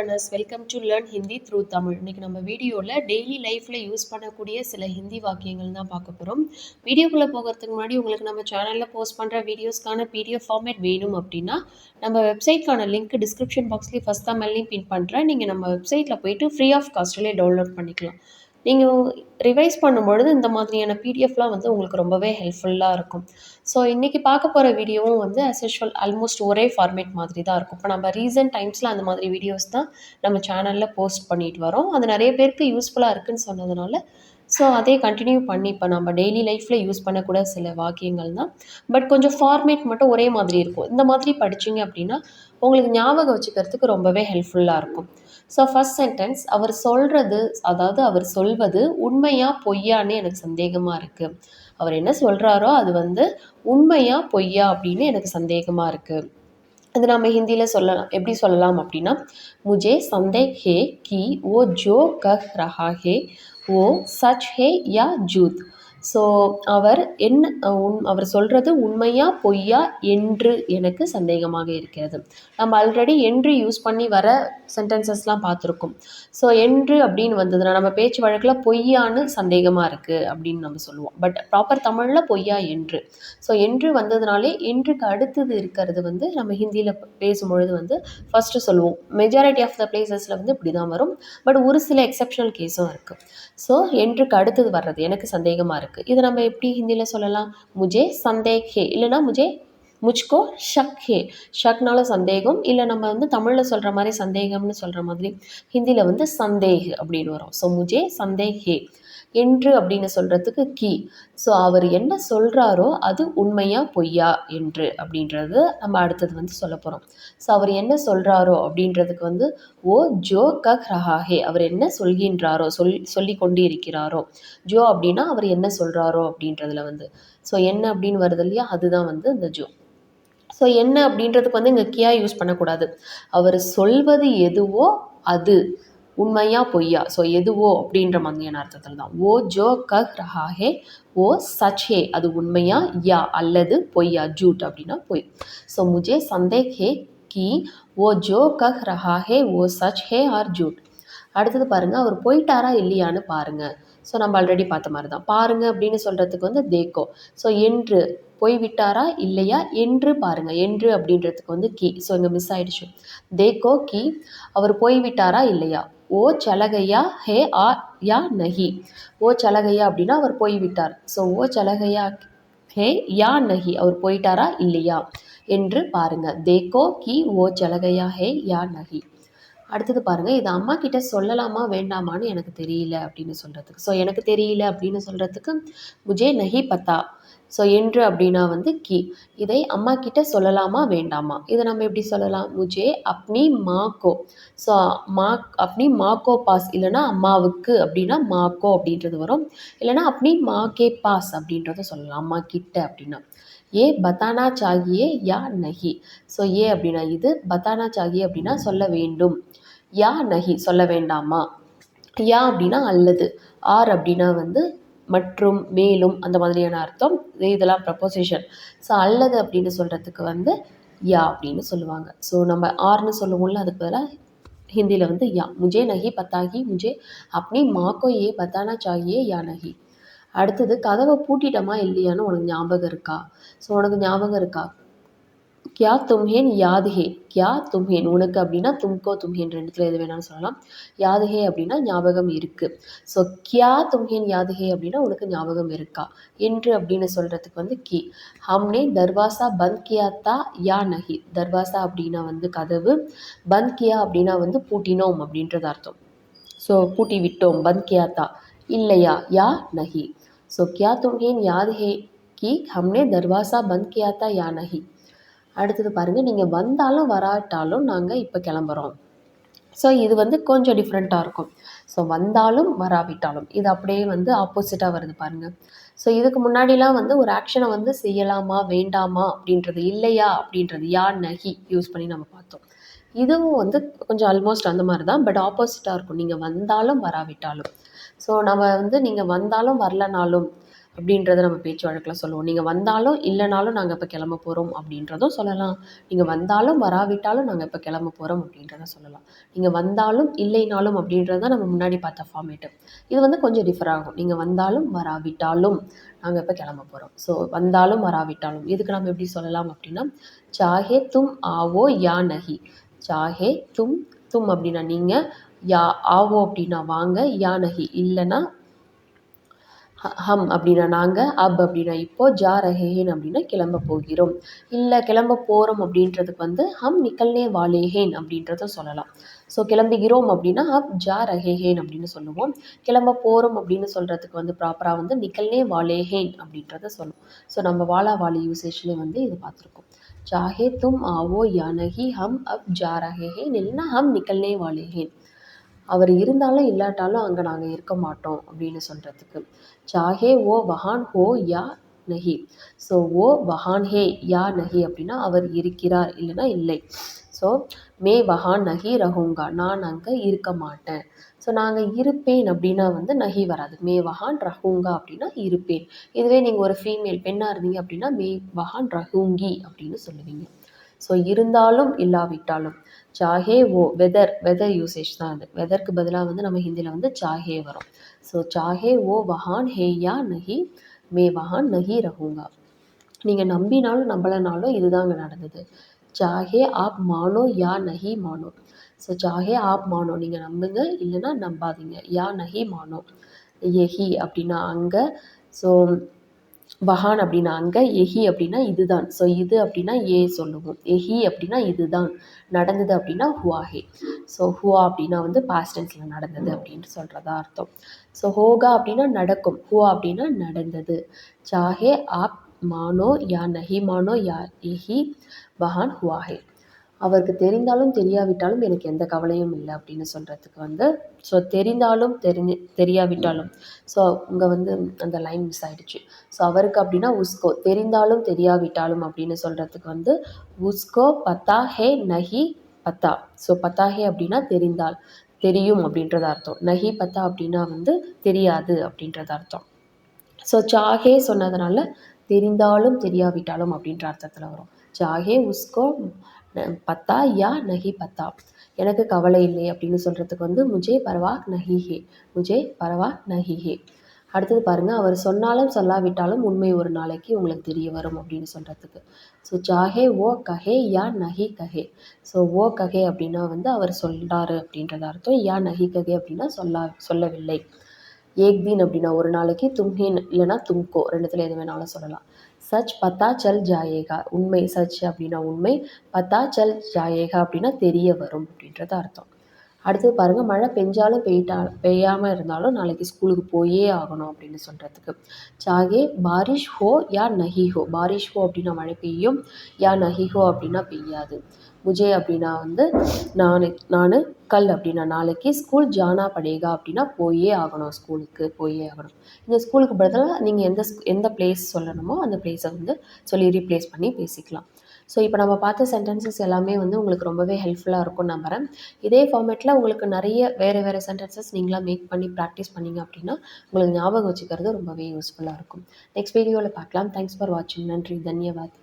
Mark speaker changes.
Speaker 1: Learners welcome to learn Hindi through Tamil இன்றைக்கி நம்ம வீடியோவில் டெய்லி லைஃப்பில் யூஸ் பண்ணக்கூடிய சில ஹிந்தி வாக்கியங்கள் தான் பார்க்க போகிறோம் வீடியோக்குள்ளே போகிறதுக்கு முன்னாடி உங்களுக்கு நம்ம சேனலில் போஸ்ட் பண்ணுற வீடியோஸ்க்கான பிடிஎஃப் ஃபார்மேட் வேணும் அப்படின்னா நம்ம வெப்சைட்க்கான லிங்க் டிஸ்கிரிப்ஷன் பாக்ஸ்லேயே ஃபஸ்ட் கமெண்ட்லேயும் பின் பண்ணுறேன் நீங்கள் நம்ம வெப்சைட்டில் போயிட்டு ஃப்ரீ ஆஃப் காஸ்ட்லேயே டவுன்லோட் பண்ணிக்கலாம். நீங்கள் ரிவைஸ் பண்ணும்பொழுது இந்த மாதிரியான பிடிஎஃப்லாம் வந்து உங்களுக்கு ரொம்பவே ஹெல்ப்ஃபுல்லாக இருக்கும். ஸோ இன்றைக்கி பார்க்க போகிற வீடியோவும் வந்து அஸ் யூஷுவல் ஆல்மோஸ்ட் ஒரே ஃபார்மேட் மாதிரி தான் இருக்கும். இப்போ நம்ம ரீசன்ட் டைம்ஸில் அந்த மாதிரி வீடியோஸ் தான் நம்ம சேனலில் போஸ்ட் பண்ணிட்டு வரோம். அது நிறைய பேருக்கு யூஸ்ஃபுல்லாக இருக்குதுன்னு சொன்னதுனால ஸோ அதே கண்டினியூ பண்ணி இப்போ நம்ம டெய்லி லைஃப்பில் யூஸ் பண்ணக்கூட சில வாக்கியங்கள் தான். பட் கொஞ்சம் ஃபார்மேட் மட்டும் ஒரே மாதிரி இருக்கும். இந்த மாதிரி படிச்சிங்க அப்படின்னா உங்களுக்கு ஞாபகம் வச்சுக்கிறதுக்கு ரொம்பவே ஹெல்ப்ஃபுல்லாக இருக்கும். ஸோ ஃபஸ்ட் சென்டென்ஸ் அவர் சொல்கிறது அதாவது அவர் சொல்வது உண்மையா பொய்யான்னு எனக்கு சந்தேகமாக இருக்குது அவர் என்ன சொல்கிறாரோ அது வந்து உண்மையா பொய்யா அப்படின்னு எனக்கு சந்தேகமாக இருக்குது அது நம்ம ஹிந்தியில் சொல்லலாம். எப்படி சொல்லலாம் அப்படின்னா முஜே சந்தேக் ஹே கி ஓ ஜோ கஹ் ரஹா ஹே ஓ சச் ஹே யா ஜூத். ஸோ அவர் என்ன உன் அவர் சொல்கிறது உண்மையா பொய்யா என்று எனக்கு சந்தேகமாக இருக்கிறது. நம்ம ஆல்ரெடி என்று யூஸ் பண்ணி வர சென்டென்சஸ்லாம் பார்த்துருக்கோம். ஸோ என்று அப்படின்னு வந்ததுன்னா நம்ம பேச்சு வழக்கில் பொய்யான்னு சந்தேகமாக இருக்குது அப்படின்னு நம்ம சொல்லுவோம். பட் ப்ராப்பர் தமிழில் பொய்யா என்று. ஸோ என்று வந்ததுனாலே என்றுக்கு அடுத்தது இருக்கிறது வந்து நம்ம ஹிந்தியில் பேசும்பொழுது வந்து ஃபஸ்ட்டு சொல்லுவோம். மெஜாரிட்டி ஆஃப் த பிளேசஸில் வந்து இப்படி தான் வரும். பட் ஒரு சில எக்ஸப்ஷனல் கேஸும் இருக்குது ஸோ என்றுக்கு அடுத்தது வர்றது எனக்கு சந்தேகமாக இருக்குது இதை நம்ம எப்படி ஹிந்தியில் சொல்லலாம்? முஜே சந்தேக். ஹே இல்லைனா முஜே முச்கோ ஷக் ஹே ஷக்னால சந்தேகம் இல்லை நம்ம வந்து தமிழில் சொல்கிற மாதிரி சந்தேகம்னு சொல்கிற மாதிரி ஹிந்தியில் வந்து சந்தேக் அப்படின்னு வரும். ஸோ முஜே சந்தேக். ஹே என்று அப்படின்னு சொல்கிறதுக்கு கீ. ஸோ அவர் என்ன சொல்கிறாரோ அது உண்மையா பொய்யா என்று அப்படின்றது நம்ம அடுத்தது வந்து சொல்ல போகிறோம் ஸோ அவர் என்ன சொல்கிறாரோ அப்படின்றதுக்கு வந்து ஓ ஜோ கக் ரஹாஹே. அவர் என்ன சொல்கின்றாரோ சொல் சொல்லி கொண்டு இருக்கிறாரோ ஜோ அப்படின்னா அவர் என்ன சொல்கிறாரோ அப்படின்றதுல வந்து. ஸோ என்ன அப்படின்னு வருது இல்லையா? அதுதான் வந்து இந்த ஜோ. ஸோ என்ன அப்படின்றதுக்கு வந்து இங்கே கியா யூஸ் பண்ணக்கூடாது. அவர் சொல்வது எதுவோ அது. உண்மையா பொய்யா? ஸோ எதுவோ அப்படின்ற மாதிரியான அர்த்தத்தில் தான் ஓ ஜோ கஹ் ஹே ஓ சச் ஹே அது உண்மையா? யா அல்லது பொய்யா? ஜூட் அப்படின்னா பொய். ஸோ முஜே சந்தேக் ஹே கி ஓ ஜோ கஹ் ரஹா ஹே ஓ சச் ஹே ஆர் ஜூட். அடுத்தது பாருங்கள் அவர் போயிட்டாரா இல்லையான்னு பாருங்கள் ஸோ நம்ம ஆல்ரெடி பார்த்த மாதிரி தான் பாருங்கள் அப்படின்னு சொல்கிறதுக்கு வந்து தேக்கோ. ஸோ என்று போய் விட்டாரா இல்லையா என்று பாருங்கள் என்று அப்படின்றதுக்கு வந்து கீ ஸோ இங்கே மிஸ் ஆயிடுச்சு. தேக்கோ கி அவர் போய் விட்டாரா இல்லையா? ஓ சலகையா ஹே ஆ யா நஹி ஓ சலகையா அப்படின்னா அவர் போய்விட்டார். ஸோ ஓ சலகையா ஹே யா நஹி அவர் போயிட்டாரா இல்லையா என்று பாருங்கள் தேக்கோ கி ஓ சலகையா ஹே யா நஹி அடுத்தது பாருங்கள் இது அம்மா கிட்ட சொல்லலாமா வேண்டாமான்னு எனக்கு தெரியல அப்படின்னு சொல்கிறதுக்கு ஸோ எனக்கு தெரியல அப்படின்னு சொல்கிறதுக்கு முஜே நஹி பத்தா? ஸோ என்று அப்படின்னா வந்து கி. இதை அம்மா கிட்ட சொல்லலாமா வேண்டாமா? இதை நம்ம எப்படி சொல்லலாம்? முஜே அப்னி மாக்கோ. ஸோ மா அப்னி மாக்கோ பாஸ். இல்லைனா அம்மாவுக்கு அப்படின்னா மாக்கோ அப்படின்றது வரும். இல்லைனா அப்னி மாக்கே பாஸ் அப்படின்றத சொல்லலாம் அம்மா கிட்ட அப்படின்னா. ஏ பத்தானா சாகியே யா நஹி. ஸோ ஏ அப்படின்னா இது பத்தானா சாகியே அப்படின்னா சொல்ல வேண்டும். யா நஹி சொல்ல வேண்டாமா? யா அப்படின்னா அல்லது. ஆர் அப்படின்னா வந்து மற்றும் மேலும் அந்த மாதிரியான அர்த்தம். இதெல்லாம் ப்ரப்போசிஷன் ஸோ அல்லது அப்படின்னு சொல்கிறதுக்கு வந்து யா அப்படின்னு சொல்லுவாங்க. ஸோ நம்ம ஆர்னு சொல்லுவோம்ல அதுக்கு பதிலாக ஹிந்தியில் வந்து யா. முஜே நஹி பத்தாகி முஜே அப்படி மாக்கோ ஏ பத்தானா சாகியே யா நஹி. அடுத்தது கதவை பூட்டிட்டோமா இல்லையான்னு உனக்கு ஞாபகம் இருக்கா? ஸோ உனக்கு ஞாபகம் இருக்கா? கியா தும்ஹேன் யாதுஹே கியா தும்ஹேன். உனக்கு அப்படின்னா தும்கோ தும்ஹேன் ரெண்டுத்தில் எது வேணாலும் சொல்லலாம். யாதுஹே அப்படின்னா ஞாபகம் இருக்குது ஸோ கியா தும்ஹேன் யாதுஹே அப்படின்னா உனக்கு ஞாபகம் இருக்கா? என்று அப்படின்னு சொல்கிறதுக்கு வந்து கி. ஹம்னே தர்வாசா பந்த் கியாத்தா யா நஹி. தர்வாசா அப்படின்னா வந்து கதவு. பந்த் கியா அப்படின்னா வந்து பூட்டினோம் அப்படின்றது அர்த்தம். ஸோ பூட்டி விட்டோம். பந்த் கியாத்தா இல்லையா? யா நஹி. ஸோ கியா தும்ஹேன் யாதுஹே கி. ஹம்னே தர்வாசா பந்த் கியாத்தா யா நஹி. அடுத்தது பாருங்கள் நீங்கள் வந்தாலும் வராட்டாலும் நாங்கள் இப்போ கிளம்புறோம். ஸோ இது வந்து கொஞ்சம் டிஃப்ரெண்ட்டாக இருக்கும். ஸோ வந்தாலும் வராவிட்டாலும். இது அப்படியே வந்து ஆப்போசிட்டாக வருது பாருங்கள் ஸோ இதுக்கு முன்னாடிலாம் வந்து ஒரு ஆக்ஷனை வந்து செய்யலாமா வேண்டாமா அப்படின்றது இல்லையா அப்படின்றது யா நகி யூஸ் பண்ணி நம்ம பார்த்தோம். இதுவும் வந்து கொஞ்சம் ஆல்மோஸ்ட் அந்த மாதிரி தான் பட் ஆப்போசிட்டாக இருக்கும். நீங்கள் வந்தாலும் வராவிட்டாலும். ஸோ நம்ம வந்து நீங்கள் வந்தாலும் வரலனாலும் அப்படின்றத நம்ம பேச்சு வழக்கில் சொல்லுவோம். நீங்கள் வந்தாலும் இல்லைனாலும் நாங்கள் இப்போ கிளம்ப போகிறோம் அப்படின்றதும் சொல்லலாம். நீங்கள் வந்தாலும் வராவிட்டாலும் நாங்கள் இப்போ கிளம்ப போகிறோம் அப்படின்றத சொல்லலாம். நீங்கள் வந்தாலும் இல்லைனாலும் அப்படின்றது தான் நம்ம முன்னாடி பார்த்த ஃபார்மேட்டு இது வந்து கொஞ்சம் டிஃபர் ஆகும். நீங்கள் வந்தாலும் வராவிட்டாலும் நாங்கள் இப்போ கிளம்ப போகிறோம் ஸோ வந்தாலும் வராவிட்டாலும் இதுக்கு நம்ம எப்படி சொல்லலாம் அப்படின்னா சாஹே தும் ஆவோ யா நஹி. சாஹே தும் தும் அப்படின்னா நீங்கள் யா ஆவோ அப்படின்னா வாங்க யா நஹி. இல்லைன்னா ஹம் அப்படின்னா நாங்கள் அப் அப்படின்னா இப்போ ஜா ரஹேஹேன் அப்படின்னா கிளம்ப போகிறோம் இல்லை கிளம்ப போகிறோம் அப்படின்றதுக்கு வந்து ஹம் நிக்கல்னே வாலேஹேன் அப்படின்றத சொல்லலாம் ஸோ கிளம்புகிறோம் அப்படின்னா அப் ஜா ரஹேஹேன் அப்படின்னு சொல்லுவோம் கிளம்ப போகிறோம் அப்படின்னு சொல்கிறதுக்கு வந்து ப்ராப்பராக வந்து நிக்கல்னே வாலேஹேன் அப்படின்றத சொல்லுவோம் ஸோ நம்ம வாலா வாலி யூசேஜ்லேயே வந்து இது பார்த்துருக்கோம் चाहे तुम आओ या नहीं हम अब जा रहे हैं இல்லைன்னா ஹம் நிக்கல்னே வாலேஹேன் அவர் இருந்தாலும் இல்லாட்டாலும் அங்கே நாங்கள் இருக்க மாட்டோம் அப்படின்னு சொல்கிறதுக்கு சாஹே ஓ வஹான் ஹோ யா நஹி. ஸோ ஓ வஹான் ஹே யா நஹி அப்படின்னா அவர் இருக்கிறார் இல்லைன்னா இல்லை. ஸோ மே வஹான் நஹி ரஹூங்கா நான் அங்கே இருக்க மாட்டேன். ஸோ நாங்கள் இருப்பேன் அப்படின்னா வந்து நஹி வராது. மே வஹான் ரஹூங்கா அப்படின்னா இருப்பேன். இதுவே நீங்கள் ஒரு ஃபீமேல் பெண்ணாக இருந்தீங்க அப்படின்னா மே வஹான் ரஹூங்கி அப்படின்னு சொல்லுவீங்க. ஸோ இருந்தாலும் இல்லாவிட்டாலும். சாஹே ஓ வெதர் வெதர் யூசேஜ் தான் அது. வெதர்க்கு பதிலாக வந்து நம்ம ஹிந்தியில் வந்து சாஹே வரும். ஸோ சாஹே ஓ வஹான் ஹே யா நஹி மே வஹான் நஹி ரகுங்கா நீங்கள் நம்பினாலும் நம்பலைனாலும் இதுதாங்க நடந்தது. சாஹே ஆப் மானோ யா நஹி மானோ. ஸோ சாஹே ஆப் மானோ நீங்கள் நம்புங்க. இல்லைன்னா நம்பாதீங்க. யா நஹி மானோ. எஹி அப்படின்னா அங்கே. ஸோ வஹான் அப்படின்னா அங்கே எஹி அப்படின்னா இதுதான். ஸோ இது அப்படின்னா ஏ சொல்லுவோம். எஹி அப்படின்னா இதுதான். நடந்தது அப்படின்னா ஹுவாஹே ஸோ ஹுவா அப்படின்னா வந்து பாஸ்ட் டென்ஸில் நடந்தது அப்படின்ட்டு சொல்கிறதா அர்த்தம். ஸோ ஹோகா அப்படின்னா நடக்கும். ஹுவா அப்படின்னா நடந்தது. சாஹே ஆப் மானோ யா நஹி மானோ யா எஹி வஹான் ஹுவாஹே அவருக்கு தெரிந்தாலும் தெரியாவிட்டாலும் எனக்கு எந்த கவலையும் இல்லை அப்படின்னு சொல்கிறதுக்கு வந்து ஸோ தெரிந்தாலும் தெரிஞ்சு தெரியாவிட்டாலும். ஸோ இங்கே வந்து அந்த லைன் மிஸ் ஆகிடுச்சு ஸோ அவருக்கு அப்படின்னா உஸ்கோ தெரிந்தாலும் தெரியாவிட்டாலும் அப்படின்னு சொல்கிறதுக்கு வந்து உஸ்கோ பத்தா ஹே நஹி பத்தா. ஸோ பத்தா ஹே அப்படின்னா தெரிந்தால் தெரியும் அப்படின்றது அர்த்தம். நஹி பத்தா அப்படின்னா வந்து தெரியாது அப்படின்றது அர்த்தம். ஸோ சாஹே சொன்னதுனால தெரிந்தாலும் தெரியாவிட்டாலும் அப்படின்ற அர்த்தத்தில் வரும். சாஹே உஸ்கோ பத்தா யா நஹி பத்தா. எனக்கு கவலை இல்லை அப்படின்னு சொல்கிறதுக்கு வந்து முஜே பரவா நஹிஹே முஜே பரவா நஹிஹே அடுத்தது பாருங்கள் அவர் சொன்னாலும் சொல்லாவிட்டாலும் உண்மை ஒரு நாளைக்கு உங்களுக்கு தெரிய வரும் அப்படின்னு சொல்கிறதுக்கு ஸோ ஜாஹே ஓ கஹே யா நஹி கஹே. ஸோ ஓ கஹே அப்படின்னா வந்து அவர் சொல்கிறாரு அப்படின்றத அர்த்தம் யா நஹி கஹே அப்படின்னா சொல்லா சொல்லவில்லை. ஏக் தீன் அப்படின்னா ஒரு நாளைக்கு தும்ஹேன் இல்லைனா தும்கோ ரெண்டுத்தில் எது வேணாலும் சொல்லலாம். சச் பத்தா சல் ஜாயேகா உண்மை சச் அப்படின்னா உண்மை பத்தா சல் ஜாயேகா அப்படின்னா தெரிய வரும் அப்படின்றது அர்த்தம். அடுத்தது பாருங்கள் மழை பெஞ்சாலும் பெய்ட்டா பெய்யாமல் இருந்தாலும் நாளைக்கு ஸ்கூலுக்கு போயே ஆகணும் அப்படின்னு சொல்கிறதுக்கு சாகே பாரிஷ் ஹோ யா நஹி ஹோ. பாரிஷ் ஹோ அப்படின்னா மழை பெய்யும் யா நஹி ஹோ அப்படின்னா பெய்யாது. புஜே அப்படின்னா வந்து நான் நான் கல் அப்படின்னா நாளைக்கு ஸ்கூல் ஜானா படேகா அப்படின்னா போயே ஆகணும் ஸ்கூலுக்கு போயே ஆகணும். இந்த ஸ்கூலுக்கு பதிலாக நீங்கள் எந்த எந்த பிளேஸ் சொல்லணுமோ அந்த பிளேஸை வந்து சொல்லி ரீப்ளேஸ் பண்ணி பேசிக்கலாம். ஸோ இப்போ நம்ம பார்த்த சென்டென்சஸ் எல்லாமே வந்து உங்களுக்கு ரொம்பவே ஹெல்ப்ஃபுல்லாக இருக்கும் நம்புகிறேன் இதே ஃபார்மேட்டில் உங்களுக்கு நிறைய வேறு வேறு சென்டென்சஸ் நீங்களாக மேக் பண்ணி ப்ராக்டிஸ் பண்ணிங்க அப்படின்னா உங்களுக்கு ஞாபகம் வச்சுக்கிறது ரொம்பவே யூஸ்ஃபுல்லாக இருக்கும். நெக்ஸ்ட் வீடியோவில் பார்க்கலாம். தேங்க்ஸ் ஃபார் வாட்சிங் நன்றி. தன்யவாத்.